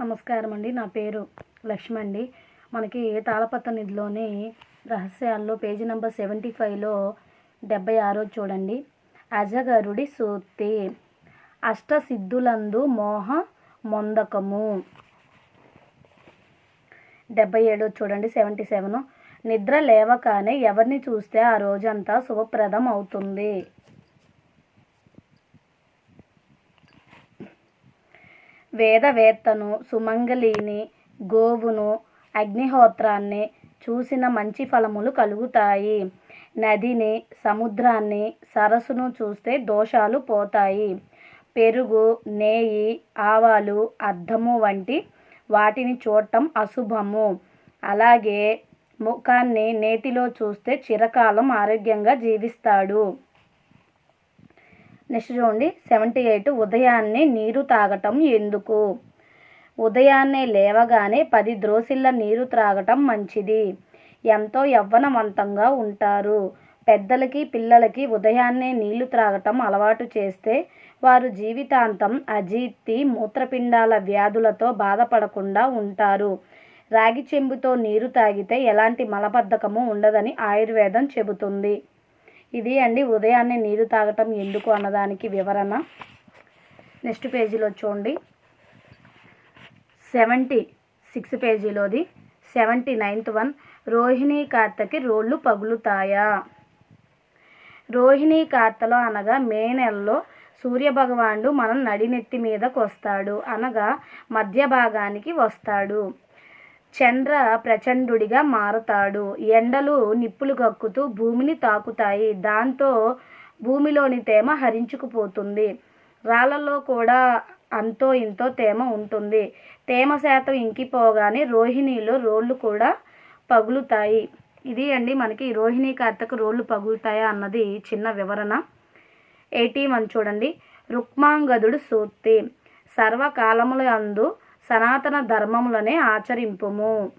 నమస్కారం అండి. నా పేరు లక్ష్మి అండి. మనకి తాళపత్ర నిధిలోని రహస్యాల్లో పేజీ నెంబర్ సెవెంటీ ఫైవ్లో డెబ్బై ఆరో చూడండి. అజగరుడి సూక్తి అష్టసిద్ధులందు మోహ మొందకము. డెబ్బై ఏడో చూడండి సెవెంటీ సెవెన్. నిద్ర లేవగానే ఎవరిని చూస్తే ఆ రోజంతా శుభప్రదం అవుతుంది. వేదవేత్తను సుమంగళిని గోవును అగ్నిహోత్రాన్ని చూసిన మంచి ఫలములు కలుగుతాయి. నదిని సముద్రాన్ని సరస్సును చూస్తే దోషాలు పోతాయి. పెరుగు నేయి ఆవాలు అద్దము వంటి వాటిని చూడటం అశుభము. అలాగే ముఖాన్ని నేతిలో చూస్తే చిరకాలం ఆరోగ్యంగా జీవిస్తాడు. నెక్స్ట్ చూడండి. సెవెంటీ ఎయిట్ ఉదయాన్నే నీరు తాగటం ఎందుకు? ఉదయాన్నే లేవగానే పది ద్రోసిళ్ళ నీరు త్రాగటం మంచిది. ఎంతో యవ్వనవంతంగా ఉంటారు. పెద్దలకి పిల్లలకి ఉదయాన్నే నీళ్ళు త్రాగటం అలవాటు చేస్తే వారు జీవితాంతం అజీర్తి మూత్రపిండాల వ్యాధులతో బాధపడకుండా ఉంటారు. రాగి చెంబుతో నీరు తాగితే ఎలాంటి మలబద్ధకము ఉండదని ఆయుర్వేదం చెబుతుంది. ఇది అండి ఉదయాన్నే నీరు తాగటం ఎందుకు అన్నదానికి వివరణ. నెక్స్ట్ పేజీలో చూడండి. Seventy six పేజీలోది. Seventy ninth one. Rohini కార్తకి రోళ్ళు పగులుతాయా? రోహిణీ కార్తలో అనగా మే నెలలో సూర్యభగవానుడు మనం నడినెత్తి మీదకు వస్తాడు అనగా మధ్య భాగానికి వస్తాడు. చంద్ర ప్రచండుడిగా మారతాడు. ఎండలు నిప్పులు కక్కుతూ భూమిని తాకుతాయి. దాంతో భూమిలోని తేమ హరించుకుపోతుంది. రాళ్ళలో కూడా అంతో ఇంతో తేమ ఉంటుంది. తేమ శాతం ఇంకిపోగానే రోహిణిలో రోళ్ళు కూడా పగులుతాయి. ఇది అండి మనకి రోహిణి కార్తెకు రోళ్ళు పగులుతాయా అన్నది చిన్న వివరణ. ఎయిటీ వన్ చూడండి. రుక్మాంగదుడు సూక్తి సర్వకాలముల అందు సనాతన ధర్మములనే ఆచరింపుము.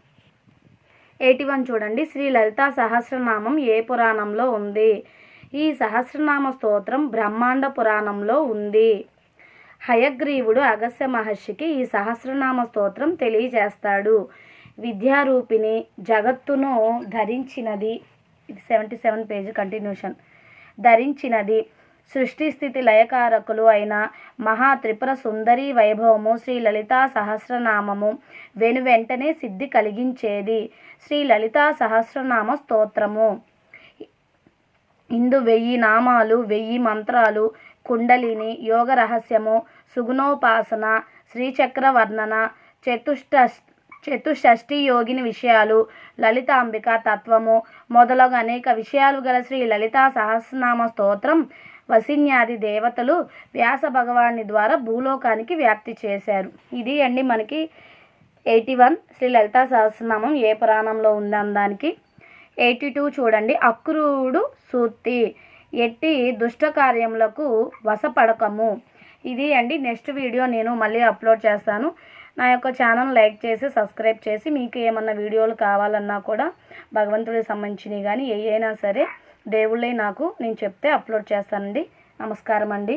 ఎయిటీ వన్ చూడండి శ్రీ లలితా సహస్రనామం ఏ పురాణంలో ఉంది? ఈ సహస్రనామ స్తోత్రం బ్రహ్మాండ పురాణంలో ఉంది. హయగ్రీవుడు అగస్య మహర్షికి ఈ సహస్రనామ స్తోత్రం తెలియజేస్తాడు. విద్యారూపిణి జగత్తును ధరించినది ఇది సెవెంటీ సెవెన్ పేజీ కంటిన్యూషన్ ధరించినది. సృష్టి స్థితి లయకారకులు అయిన మహా త్రిపుర సుందరి వైభవము శ్రీ లలితా సహస్రనామము వెను వెంటనే సిద్ధి కలిగించేది. శ్రీ లలితా సహస్రనామ స్తోత్రము. ఇందు వెయ్యి నామాలు వెయ్యి మంత్రాలు కుండలిని యోగ రహస్యము సుగుణోపాసన శ్రీచక్ర వర్ణన చతుష్ట చతుషష్ఠి యోగిని విషయాలు లలితాంబిక తత్వము మొదలగు అనేక విషయాలు గల శ్రీ లలితా సహస్రనామ స్తోత్రం వసిన్యాది దేవతలు వ్యాస భగవాని ద్వారా భూలోకానికి వ్యాప్తి చేశారు. ఇది అండి మనకి ఎయిటీ వన్ శ్రీ లలితా సహస్రనామం ఏ పురాణంలో ఉందనడానికి ఎయిటీ టూ చూడండి. అక్రూరుడు సూర్తి ఎట్టి దుష్ట కార్యములకు వశపడకము. ఇది అండి నెక్స్ట్ వీడియో నేను మళ్ళీ అప్లోడ్ చేస్తాను. నా యొక్క ఛానల్ లైక్ చేసి సబ్స్క్రైబ్ చేసి మీకు ఏమన్నా వీడియోలు కావాలన్నా కూడా భగవంతుడికి సంబంధించినవి కానీ ఏ అయినా సరే దేవుళ్ళే నాకు నేను చెప్తే అప్లోడ్ చేస్తానండి. నమస్కారం అండి